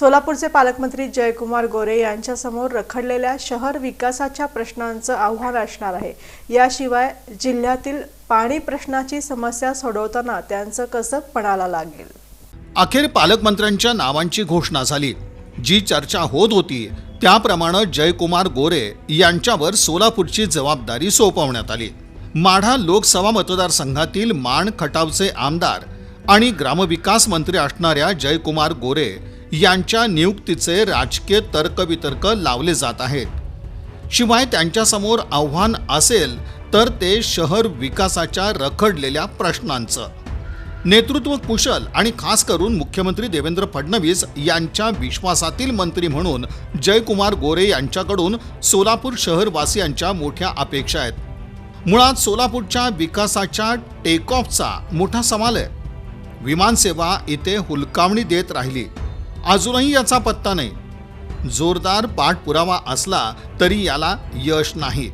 सोलापूरचे पालकमंत्री जयकुमार गोरे यांच्यासमोर रखडलेल्या शहर विकासाच्या प्रश्नांचं आव्हान असणार आहे. याशिवाय जिल्ह्यातील पाणी प्रश्नाची समस्या सोडवताना त्यांचं कसब पणाला लागेल? अखेर पालकमंत्र्यांच्या नावांची घोषणा झाली. जी चर्चा होत होती त्याप्रमाणे जयकुमार गोरे यांच्यावर सोलापूरची जबाबदारी सोपवण्यात आली. माढा लोकसभा मतदारसंघातील माण खटावचे आमदार आणि ग्रामविकास मंत्री असणाऱ्या जयकुमार गोरे यांच्या नियुक्तीचे राजकीय तर्कवितर्क लावले जात आहेत. शिवाय त्यांच्यासमोर आव्हान असेल तर ते शहर विकासाच्या रखडलेल्या प्रश्नांचं. नेतृत्व कुशल आणि खास करून मुख्यमंत्री देवेंद्र फडणवीस यांच्या विश्वासातील मंत्री म्हणून जयकुमार गोरे यांच्याकडून सोलापूर शहरवासियांच्या मोठ्या अपेक्षा आहेत. मुळात सोलापूरच्या विकासाच्या टेकऑफचा मोठा सवाल आहे विमानसेवा इथे हुलकावणी देत राहिली. अजूनही याचा पत्ता नाही. जोरदार पाठपुरावा असला तरी याला यश नाही.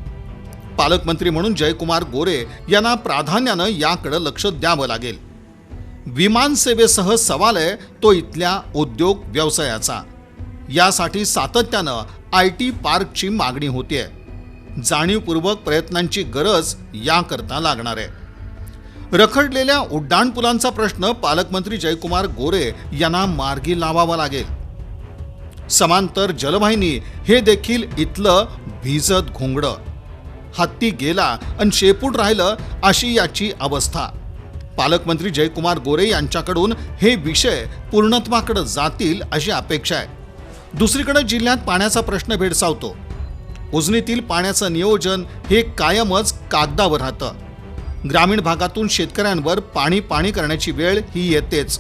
पालकमंत्री म्हणून जयकुमार गोरे यांना प्राधान्यानं याकडे लक्ष द्यावं लागेल. विमानसेवेसह सवाल आहे तो इथल्या उद्योग व्यवसायाचा. यासाठी सातत्यानं आय टी पार्कची मागणी होतीये. जाणीवपूर्वक प्रयत्नांची गरज याकरता लागणार आहे. रखडलेल्या उड्डाणपुलांचा प्रश्न पालकमंत्री जयकुमार गोरे यांना मार्गी लावावा लागेल. समांतर जलवाहिनी हे देखील इथलं भिजत घोंगडं. हत्ती गेला आणि शेपूट राहिलं अशी याची अवस्था. पालकमंत्री जयकुमार गोरे यांच्याकडून हे विषय पूर्णत्वाकडे जातील अशी अपेक्षा आहे. दुसरीकडे जिल्ह्यात पाण्याचा प्रश्न भेडसावतो. उजनीतील पाण्याचं नियोजन हे कायमच कागदावर राहतं. ग्रामीण भागातून शेतकऱ्यांवर पाणी पाणी करण्याची वेळ ही येतेच.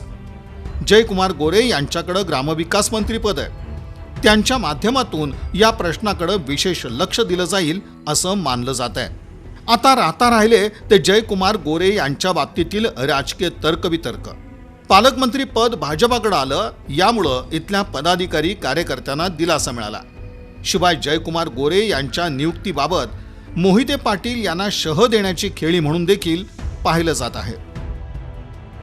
जयकुमार गोरे यांच्याकडे ग्रामविकास मंत्रीपद. आहे त्यांच्या माध्यमातून या प्रश्नाकडे विशेष लक्ष दिलं जाईल असं मानलं जात आहे आता राहता राहिले ते जयकुमार गोरे यांच्या बाबतीतील राजकीय तर्कवितर्क. पालकमंत्री पद भाजपाकडे आलं यामुळं इथल्या पदाधिकारी कार्यकर्त्यांना दिलासा मिळाला. शिवाय जयकुमार गोरे यांच्या नियुक्तीबाबत मोहिते पाटील यांना शह देण्याची खेळी म्हणून देखील पाहिलं जात आहे.